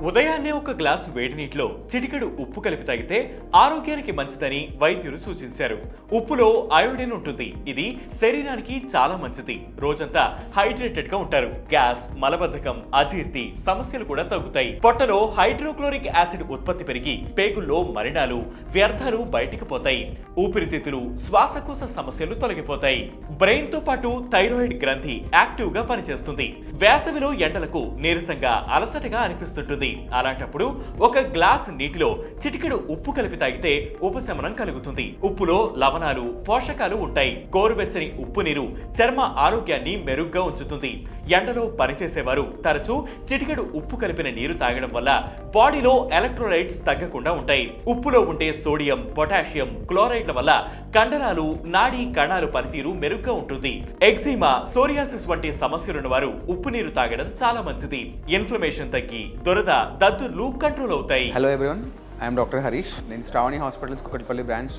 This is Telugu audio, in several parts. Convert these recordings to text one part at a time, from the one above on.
ఉదయాన్నే ఒక గ్లాసు వేడి నీటిలో చిటికెడు ఉప్పు కలిపి తాగితే ఆరోగ్యానికి మంచిదని వైద్యులు సూచించారు. ఉప్పులో అయోడిన్ ఉంటుంది. ఇది శరీరానికి చాలా మంచిది. రోజంతా హైడ్రేటెడ్గా ఉంటారు. గ్యాస్ మలబద్ధకం అజీర్తి సమస్యలు కూడా తగ్గుతాయి. పొట్టలో హైడ్రోక్లోరిక్ యాసిడ్ ఉత్పత్తి పెరిగి పేగుల్లో మరణాలు వ్యర్థాలు బయటికి పోతాయి. ఊపిరితిత్తులు శ్వాసకోశ సమస్యలు తొలగిపోతాయి. బ్రెయిన్తో పాటు థైరాయిడ్ గ్రంథి యాక్టివ్గా పనిచేస్తుంది. వేసవిలో ఎండలకు నీరసంగా అలసటగా అనిపిస్తుంటుంది. అలాంటప్పుడు ఒక గ్లాస్ నీటిలో చిటికెడు ఉప్పు కలిపి తాగితే ఉపశమనం కలుగుతుంది. ఉప్పులో లవణాలు పోషకాలు ఉంటాయి. గోరువెచ్చని ఉప్పు నీరు చర్మ ఆరోగ్యాన్ని మెరుగ్గా ఉంచుతుంది. ఎండలో పనిచేసేవారు తరచూ చిటికెడు ఉప్పు కలిపిన నీరు తాగడం వల్ల బాడీలో ఎలక్ట్రోలైట్స్ తగ్గకుండా ఉంటాయి. ఉప్పులో ఉండే సోడియం పొటాషియం క్లోరైడ్ల వల్ల కండరాలు నాడీ కణాలు పనితీరు మెరుగ్గా ఉంటుంది. ఎగ్జిమా సోరియాసిస్ వంటి సమస్యలున్న వారు ఉప్పు నీరు తాగడం చాలా మంచిది. ఇన్ఫ్లమేషన్ తగ్గి దురద దద్దుర్లు కంట్రోల్ అవుతాయి. Hello everyone I'm doctor Harish నేను Sravani hospitals Kukatpally branch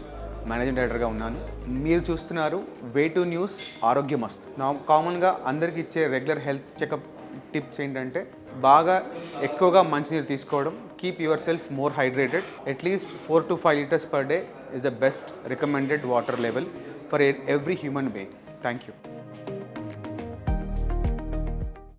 managing డైరెక్టర్గా ఉన్నాను. మీరు చూస్తున్నారు వే టు న్యూస్ ఆరోగ్యం మస్తు నా కామన్గా అందరికి ఇచ్చే రెగ్యులర్ హెల్త్ చెకప్ టిప్స్ ఏంటంటే బాగా ఎక్కువగా మంచినీరు తీసుకోవడం keep yourself more hydrated at least four to five litres per day is the best recommended water level for every human being thank you